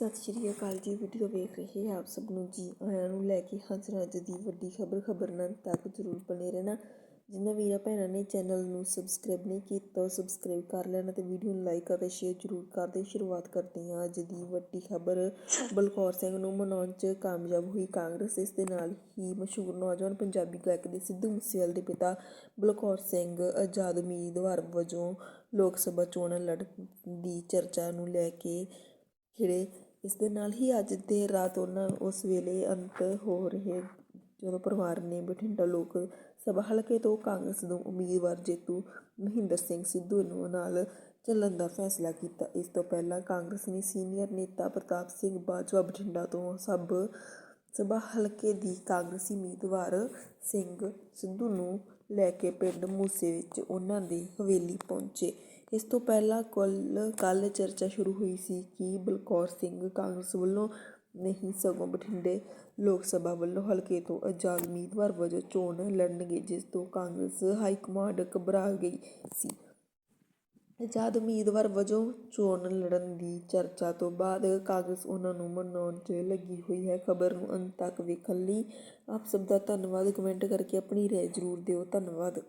ਸਤਿ ਸ਼੍ਰੀ ਅਕਾਲ ਜੀ ਵੀਡੀਓ ਵੇਖ ਰਹੇ ਆਪ ਸਭ ਨੂੰ ਜੀ। ਆਇਆਂ ਨੂੰ ਲੈ ਕੇ ਹਾਜ਼ਰ ਅੱਜ ਦੀ ਵੱਡੀ ਖਬਰ ਖਬਰ ਤੱਕ ਜ਼ਰੂਰ ਬਣੇ ਰਹਿਣਾ। ਜਿਨ੍ਹਾਂ ਵੀਰਾਂ ਭੈਣਾਂ ਨੇ ਚੈਨਲ ਨੂੰ ਸਬਸਕ੍ਰਾਈਬ ਨਹੀਂ ਕੀਤਾ ਸਬਸਕ੍ਰਾਈਬ ਕਰ ਲੈਣਾ ਤੇ ਵੀਡੀਓ ਨੂੰ ਲਾਈਕ ਅਤੇ ਸ਼ੇਅਰ ਜ਼ਰੂਰ ਕਰਦੇ। ਸ਼ੁਰੂਆਤ ਕਰਦੇ ਹਾਂ ਅੱਜ ਦੀ ਵੱਡੀ ਖਬਰ। ਬਲਕੌਰ ਸਿੰਘ ਨੂੰ ਮਨਾਉਣ 'ਚ ਕਾਮਯਾਬ ਹੋਈ ਕਾਂਗਰਸ, ਇਸ ਦੇ ਨਾਲ ਹੀ ਮਸ਼ਹੂਰ ਨੌਜਵਾਨ ਪੰਜਾਬੀ ਗਾਇਕ ਦੇ ਸਿੱਧੂ ਮੂਸੇਵਾਲੇ ਦੇ ਪਿਤਾ ਬਲਕੌਰ ਸਿੰਘ ਆਜ਼ਾਦ ਉਮੀਦਵਾਰ ਵਜੋਂ ਲੋਕ ਸਭਾ ਚੋਣਾਂ ਲੜਨ ਦੀ ਚਰਚਾ ਨੂੰ ਲੈ ਕੇ ਖਿੜੇ ਇਸ ਦੇ ਨਾਲ ਹੀ ਅੱਜ ਦੇਰ ਰਾਤ ਉਹਨਾਂ ਉਸ ਵੇਲੇ ਅੰਤ ਹੋ ਰਹੇ ਜਦੋਂ ਪਰਿਵਾਰ ਨੇ ਬਠਿੰਡਾ ਲੋਕ ਸਭਾ ਹਲਕੇ ਤੋਂ ਕਾਂਗਰਸ ਨੂੰ ਉਮੀਦਵਾਰ ਜੇਤੂ ਮਹਿੰਦਰ ਸਿੰਘ ਸਿੱਧੂ ਨੂੰ ਨਾਲ ਚੱਲਣ ਦਾ ਫੈਸਲਾ ਕੀਤਾ। ਇਸ ਤੋਂ ਪਹਿਲਾਂ ਕਾਂਗਰਸ ਨੇ ਸੀਨੀਅਰ ਨੇਤਾ ਪ੍ਰਤਾਪ ਸਿੰਘ ਬਾਜਵਾ ਬਠਿੰਡਾ ਤੋਂ ਸਭ ਸਭਾ ਹਲਕੇ ਦੀ ਕਾਂਗਰਸੀ ਉਮੀਦਵਾਰ ਸਿੰਘ ਸਿੱਧੂ ਨੂੰ ਲੈ ਕੇ ਪਿੰਡ ਮੂਸੇ ਵਿੱਚ ਉਹਨਾਂ ਦੀ ਹਵੇਲੀ ਪਹੁੰਚੇ। ਇਸ ਤੋਂ ਪਹਿਲਾਂ ਕੁੱਲ ਕੱਲ੍ਹ ਚਰਚਾ ਸ਼ੁਰੂ ਹੋਈ ਸੀ ਕਿ ਬਲਕੌਰ ਸਿੰਘ ਕਾਂਗਰਸ ਵੱਲੋਂ ਨਹੀਂ ਸਗੋਂ ਬਠਿੰਡੇ ਲੋਕ ਸਭਾ ਵੱਲੋਂ ਹਲਕੇ ਤੋਂ ਆਜ਼ਾਦ ਉਮੀਦਵਾਰ ਵਜੋਂ ਚੋਣ ਲੜਨਗੇ, ਜਿਸ ਤੋਂ ਕਾਂਗਰਸ ਹਾਈ ਕਮਾਂਡ ਘਬਰਾ ਗਈ ਸੀ। ਆਜ਼ਾਦ ਉਮੀਦਵਾਰ ਵਜੋਂ ਚੋਣ ਲੜਨ ਦੀ ਚਰਚਾ ਤੋਂ ਬਾਅਦ ਕਾਂਗਰਸ ਉਹਨਾਂ ਨੂੰ ਮਨਾਉਣ 'ਚ ਲੱਗੀ ਹੋਈ ਹੈ। ਖਬਰ ਨੂੰ ਅੰਤ ਤੱਕ ਵੇਖਣ ਲਈ ਆਪ ਸਭ ਦਾ ਧੰਨਵਾਦ। ਕਮੈਂਟ ਕਰਕੇ ਆਪਣੀ ਰਾਏ ਜ਼ਰੂਰ ਦਿਓ। ਧੰਨਵਾਦ।